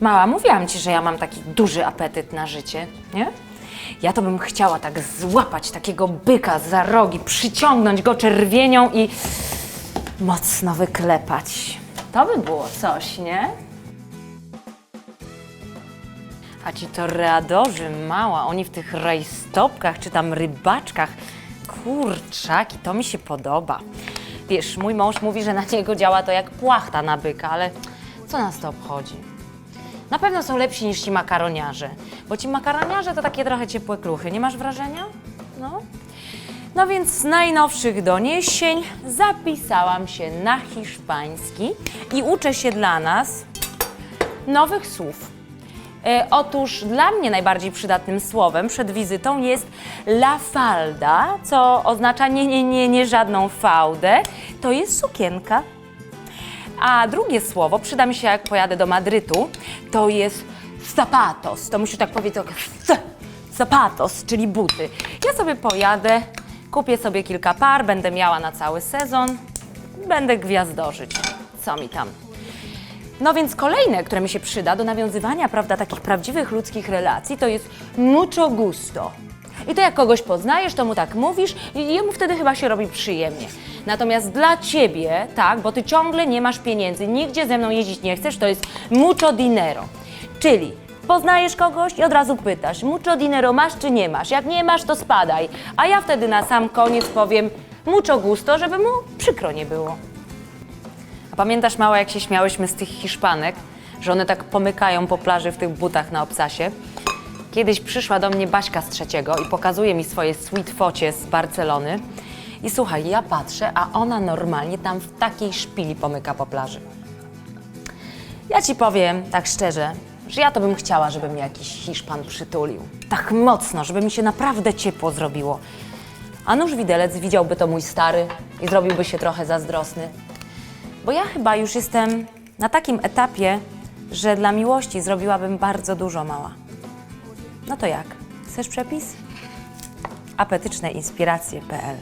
Mała, mówiłam ci, że ja mam taki duży apetyt na życie, nie? Ja to bym chciała tak złapać takiego byka za rogi, przyciągnąć go czerwienią i mocno wyklepać. To by było coś, nie? A ci toreadorzy, mała, oni w tych rajstopkach czy tam rybaczkach, kurczaki, to mi się podoba. Wiesz, mój mąż mówi, że na niego działa to jak płachta na byka, ale co nas to obchodzi? Na pewno są lepsi niż ci makaroniarze, bo ci makaroniarze to takie trochę ciepłe kluchy, nie masz wrażenia? No. No więc z najnowszych doniesień zapisałam się na hiszpański i uczę się dla nas nowych słów. E, otóż dla mnie najbardziej przydatnym słowem przed wizytą jest la falda, co oznacza nie, nie, nie, nie żadną fałdę. To jest sukienka. A drugie słowo przyda mi się jak pojadę do Madrytu, to jest zapatos. To musisz tak powiedzieć tak, zapatos, czyli buty. Ja sobie pojadę, kupię sobie kilka par, będę miała na cały sezon, będę gwiazdożyć. Co mi tam? No więc kolejne, które mi się przyda do nawiązywania, prawda, takich prawdziwych ludzkich relacji, to jest mucho gusto. I to jak kogoś poznajesz, to mu tak mówisz i jemu wtedy chyba się robi przyjemnie. Natomiast dla ciebie, tak, bo ty ciągle nie masz pieniędzy, nigdzie ze mną jeździć nie chcesz, to jest mucho dinero. Czyli poznajesz kogoś i od razu pytasz, mucho dinero masz czy nie masz? Jak nie masz, to spadaj. A ja wtedy na sam koniec powiem mucho gusto, żeby mu przykro nie było. A pamiętasz, mała, jak się śmiałyśmy z tych Hiszpanek, że one tak pomykają po plaży w tych butach na obcasie? Kiedyś przyszła do mnie Baśka z trzeciego i pokazuje mi swoje sweet focie z Barcelony. I słuchaj, ja patrzę, a ona normalnie tam w takiej szpili pomyka po plaży. Ja ci powiem tak szczerze, że ja to bym chciała, żeby mnie jakiś Hiszpan przytulił. Tak mocno, żeby mi się naprawdę ciepło zrobiło. A nóż widelec widziałby to mój stary i zrobiłby się trochę zazdrosny. Bo ja chyba już jestem na takim etapie, że dla miłości zrobiłabym bardzo dużo mała. No to jak? Chcesz przepis? apetyczneinspiracje.pl